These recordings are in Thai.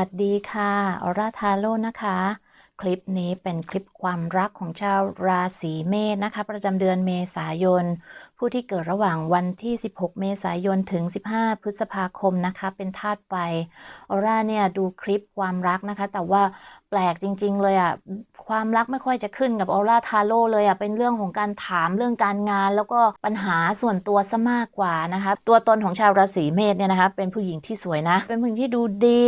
วัสดีค่ะออร่าทาโร่นะคะ คลิปนี้เป็นคลิปความรักของชาวราศีเมษนะคะ ประจำเดือนเมษายน ผู้ที่เกิดระหว่างวันที่ 16 เมษายน ถึง 15 พฤษภาคมนะคะ เป็นธาตุไฟออร่าเนี่ยดูคลิปความรักนะคะ แต่ว่าแปลกจริง ๆ เลยอะ ความรักไม่ค่อยจะขึ้นกับออร่าทาโร่เลยอะ เป็นเรื่องของการถามเรื่องการงาน แล้วก็ปัญหาส่วนตัวซะมากกว่านะคะ ตัวตนของชาวราศีเมษเนี่ยนะคะ เป็นผู้หญิงที่สวยนะ เป็นผู้หญิงที่ดูดี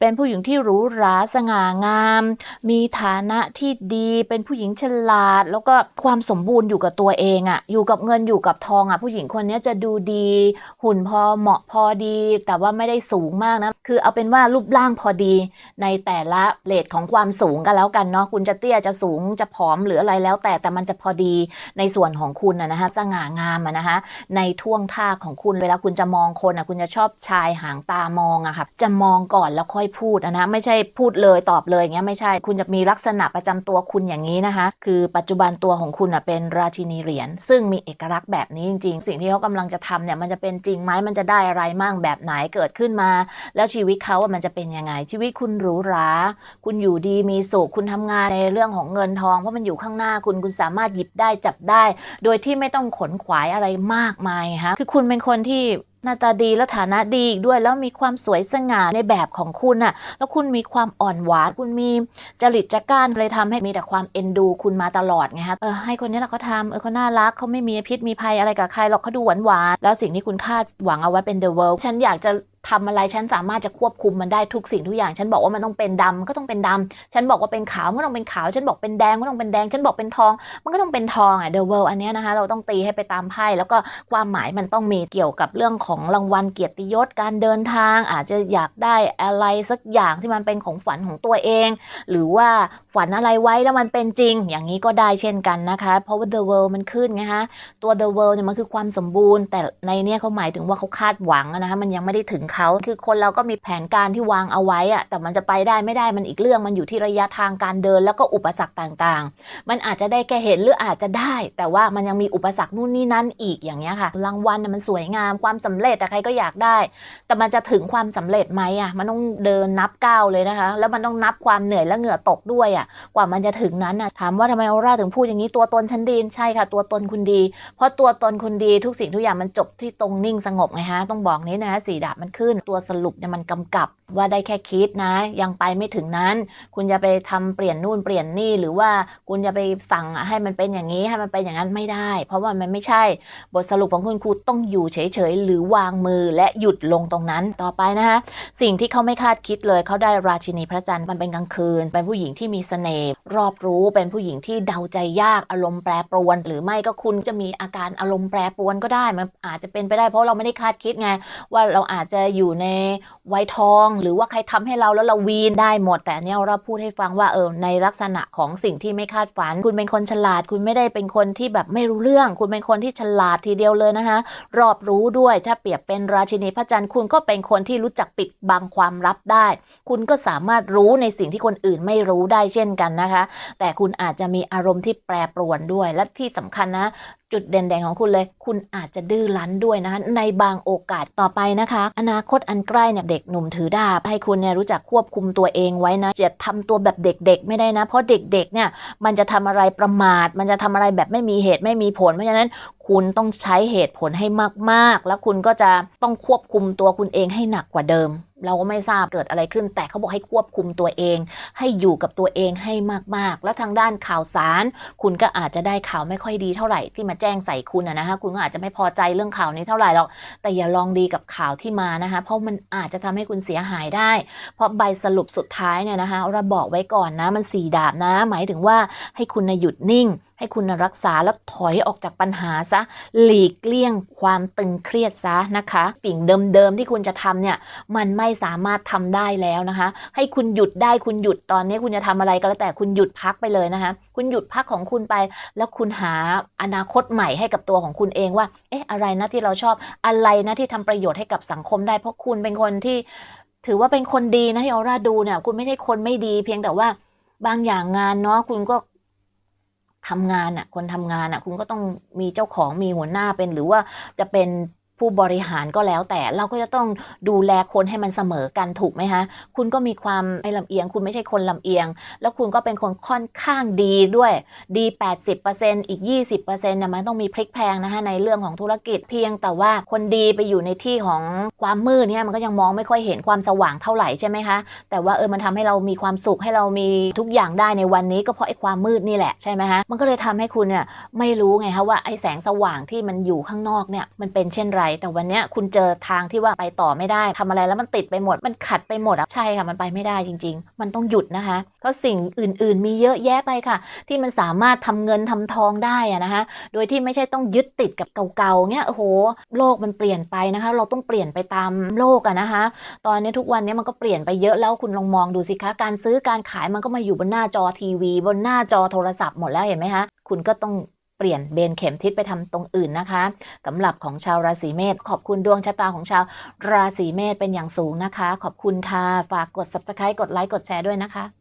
เป็นผู้หญิงที่หรูหราสง่างาม มีฐานะที่ดี เป็นผู้หญิงฉลาด แล้วก็ความสมบูรณ์อยู่กับตัวเองอะ อยู่กับเงินอยู่กับทองอะผู้หญิงคนนี้จะดูดี หุ่นพอเหมาะพอดี แต่ว่าไม่ได้สูงมากนะ คือเอาเป็นว่ารูปร่างพอดีในแต่ละเลทของความสูงกันแล้วกันเนาะคุณจะเตี้ยจะสูงจะผอมหรืออะไรแล้ว แต่แต่มันจะพอดีในส่วนของคุณนะนะคะสง่างามนะคะในท่วงท่าของคุณเวลาคุณจะมองคนอะคุณจะชอบชายหางตามองอะค่ะจะมองก่อนแล้วค่อยพูดอะนะไม่ใช่พูดเลยตอบเลยอย่างเงี้ยไม่ใช่คุณจะมีลักษณะประจำตัวคุณอย่างนี้นะคะ คือปัจจุบันตัวของคุณอะเป็นราชินีเหรียญซึ่งมีเอกลักษณ์แบบนี้จริง ๆ สิ่งที่เขากำลังจะทำเนี่ยมันจะเป็นจริงไหมมันจะได้อะไรมั่งแบบไหนเกิดขึ้นมา แล้วชีวิตเขาอะมันจะเป็นยังไง ชีวิตคุณหรูหราคุณอยู่ดีมีสุขคุณทำงานในเรื่องของเงินทองเพราะมันอยู่ข้างหน้าคุณคุณสามารถหยิบได้จับได้ โดยที่ไม่ต้องขนขวายอะไรมากมายฮะคือคุณเป็นคนที่ หน้าตาดีและฐานะดีอีกด้วย แล้วมีความสวยสง่าในแบบของคุณน่ะ แล้วคุณมีความอ่อนหวานคุณมีจริตจักร้านเลยทำให้มีแต่ความเอ็นดูคุณมาตลอดไงฮะเออให้คนนี้แหละเขาทำเออเขาน่ารักเขาไม่มีพิษมีภัยอะไรกับใครหรอกเขาดูหวานหวานๆแล้วสิ่งที่คุณคาดหวังเอาไว้เป็น the world ฉันอยากจะ ทำอะไรฉันสามารถจะควบคุมมันได้ทุกสิ่งทุกอย่าง ฉันบอกว่ามันต้องเป็นดำก็ต้องเป็นดำฉันบอกว่าเป็นขาวก็ต้องเป็นขาว ฉันบอกเป็นแดงก็ต้องเป็นแดง ฉันบอกเป็นทอง มันก็ต้องเป็นทองอะ the world อันเนี้ยนะคะ เราต้องตีให้ไปตามไพ่แล้วก็ความหมายมันต้องมีเกี่ยวกับเรื่องของรางวัลเกียรติยศการเดินทาง อาจจะอยากได้อะไรสักอย่างที่มันเป็นของฝันของตัวเอง หรือว่าฝันอะไรไว้แล้วมันเป็นจริง อย่างนี้ก็ได้เช่นกันนะคะ เพราะว่า the world มันขึ้นไงฮะตัว the world เนี่ยมันคือความสมบูรณ์ แต่ในเนี้ยเขาหมายถึงว่าเขาคาดหวังนะคะมันยังไม่ได้ถึงเขาคือคนเราก็มีแผนการที่วางเอาไว้อะแต่มันจะไปได้ไม่ได้มันอีกเรื่องมันอยู่ที่ระยะทางการเดิน แล้วก็อุปสรรคต่างๆ มันอาจจะได้แค่เห็นหรืออาจจะได้ แต่ว่ามันยังมีอุปสรรคนู่นนี่นั่นอีกอย่างเงี้ยค่ะรางวัลน่ะมันสวยงามความสำเร็จแต่ใครก็อยากได้ แต่มันจะถึงความสำเร็จไหมอะมันต้องเดินนับก้าวเลยนะคะ แล้วมันต้องนับความเหนื่อยและเหงื่อตกด้วยอะกว่ามันจะถึงนั้นอะถามว่าทำไมออร่าถึงพูดอย่างนี้ตัวตนฉันดีใช่ค่ะ ตัวตนคุณดี เพราะตัวตนคุณดีทุกสิ่งทุกอย่างมันจบที่ตรงนิ่งสงบไงฮะต้องบอกนี้นะสีดาบมันขึ้น ตัวสรุปเนี่ยมันกำกับว่าได้แค่คิดนะ ยังไปไม่ถึงนั้น คุณจะไปทำเปลี่ยนนู่นเปลี่ยนนี่หรือว่าคุณจะไปสั่งให้มันเป็นอย่างนี้ให้มันเป็นอย่างนั้นไม่ได้ เพราะว่ามันไม่ใช่ บทสรุปของคุณครูต้องอยู่เฉยๆหรือวางมือและหยุดลงตรงนั้นต่อไปนะคะสิ่งที่เขาไม่คาดคิดเลยเขาได้ราชินีพระจันทร์มันเป็นกลางคืน เป็นผู้หญิงที่มีเสน่ห์รอบรู้เป็นผู้หญิงที่เดาใจยากอารมณ์แปรปรวน หรือไม่ก็คุณจะมีอาการอารมณ์แปรปรวนก็ได้มันอาจจะเป็นไปได้เพราะเราไม่ได้คาดคิดไงว่าเราอาจจะอยู่ในวัยทอง หรือว่าใครทำให้เราแล้วเราวีนได้หมด แต่เนี่ยเราพูดให้ฟังว่าเออในลักษณะของสิ่งที่ไม่คาดฝัน คุณเป็นคนฉลาด คุณไม่ได้เป็นคนที่แบบไม่รู้เรื่อง คุณเป็นคนที่ฉลาดทีเดียวเลยนะคะ รอบรู้ด้วยถ้าเปรียบเป็นราชินีพระจันทร์คุณก็เป็นคนที่รู้จักปิดบังความลับได้ คุณก็สามารถรู้ในสิ่งที่คนอื่นไม่รู้ได้เช่นกันนะคะ แต่คุณอาจจะมีอารมณ์ที่แปรปรวนด้วยและที่สำคัญนะ จุดเด่นๆของคุณเลย คุณอาจจะดื้อรั้นด้วยนะคะในบางโอกาสต่อไปนะคะ อนาคตอันใกล้เนี่ยเด็กหนุ่มถือดาบให้คุณเนี่ยรู้จักควบคุมตัวเองไว้นะจะทำตัวแบบเด็กๆ ไม่ได้นะ เพราะเด็กๆเนี่ยมันจะทำอะไรประมาท มันจะทำอะไรแบบไม่มีเหตุไม่มีผล เพราะฉะนั้นคุณต้องใช้เหตุผลให้มากๆ แล้วคุณก็จะต้องควบคุมตัวคุณเองให้หนักกว่าเดิม เราก็ไม่ทราบเกิดอะไรขึ้น แต่เขาบอกให้ควบคุมตัวเอง ให้อยู่กับตัวเองให้มากๆ แล้วทางด้านข่าวสาร คุณก็อาจจะได้ข่าวไม่ค่อยดีเท่าไหร่ที่มาแจ้งใส่คุณนะคะคุณก็อาจจะไม่พอใจเรื่องข่าวนี้เท่าไหร่หรอกแต่อย่าลองดีกับข่าวที่มานะคะเพราะมันอาจจะทำให้คุณเสียหายได้ เพราะใบสรุปสุดท้ายเนี่ยนะคะเราบอกไว้ก่อนนะมันสีดาบนะ หมายถึงว่าให้คุณนะหยุดนิ่ง ให้คุณรักษาแล้วถอยออกจากปัญหาซะ หลีกเลี่ยงความตึงเครียดซะนะคะสิ่งเดิมๆที่คุณจะทำเนี่ย มันไม่สามารถทำได้แล้วนะคะ ให้คุณหยุดได้คุณหยุดตอนนี้คุณจะทำอะไรก็แล้วแต่คุณหยุดพักไปเลยนะคะ คุณหยุดพักของคุณไป แล้วคุณหาอนาคตใหม่ให้กับตัวของคุณเองว่า เอ๊ะ อะไรนะที่เราชอบ อะไรนะที่ทำประโยชน์ให้กับสังคมได้ เพราะคุณเป็นคนที่ถือว่าเป็นคนดีนะที่ออร่าดูเนี่ย คุณไม่ใช่คนไม่ดี เพียงแต่ว่าบางอย่างงานเนาะคุณก็ ทำงานอะคนทำงานอะคุณก็ต้องมีเจ้าของมีหัวหน้าเป็นหรือว่าจะเป็น ผู้บริหารก็แล้วแต่เราก็จะต้องดูแลคนให้มันเสมอกันถูกไหมคะคุณก็มีความไม่ลำเอียง คุณไม่ใช่คนลำเอียง แล้วคุณก็เป็นคนค่อนข้างดีด้วยดี 80%อีก 20%เนี่ยมันต้องมีพลิกแพลงนะคะในเรื่องของธุรกิจเพียงแต่ว่าคนดีไปอยู่ในที่ของความมืดเนี่ยมันก็ยังมองไม่ค่อยเห็นความสว่างเท่าไหร่ใช่ไหมคะแต่ว่าเออมันทำให้เรามีความสุขให้เรามีทุกอย่างได้ในวันนี้ก็เพราะไอ้ความมืดนี่แหละใช่ไหมคะมันก็เลยทำให้คุณเนี่ยไม่รู้ไงคะว่าไอ้แสงสว่างที่มันอยู่ข้างนอกเนี่ยมันเป็นเช่นไรแต่วันเนี้ยคุณเจอทางที่ว่าไปต่อไม่ได้ทำอะไรแล้วมันติดไปหมด มันขัดไปหมดอะใช่ค่ะ มันไปไม่ได้จริง ๆ มันต้องหยุดนะคะ เพราะสิ่งอื่น ๆ มีเยอะแยะไปค่ะ ที่มันสามารถทำเงินทำทองได้อะนะคะ โดยที่ไม่ใช่ต้องยึดติดกับเก่าๆเนี่ยโอ้โหโลกมันเปลี่ยนไปนะคะ เราต้องเปลี่ยนไปตามโลกอะนะคะ ตอนนี้ทุกวันนี้มันก็เปลี่ยนไปเยอะแล้วคุณลองมองดูสิคะการซื้อการขายมันก็มาอยู่บนหน้าจอทีวี บนหน้าจอโทรศัพท์หมดแล้วเห็นไหมคะคุณก็ต้อง เปลี่ยนเบนเข็มทิศไปทำตรงอื่นนะคะสำหรับของชาวราศีเมษขอบคุณดวงชะตาของชาวราศีเมษเป็นอย่างสูงนะคะ ขอบคุณค่ะฝากกด subscribe กดไลค์กดแชร์ด้วยนะคะ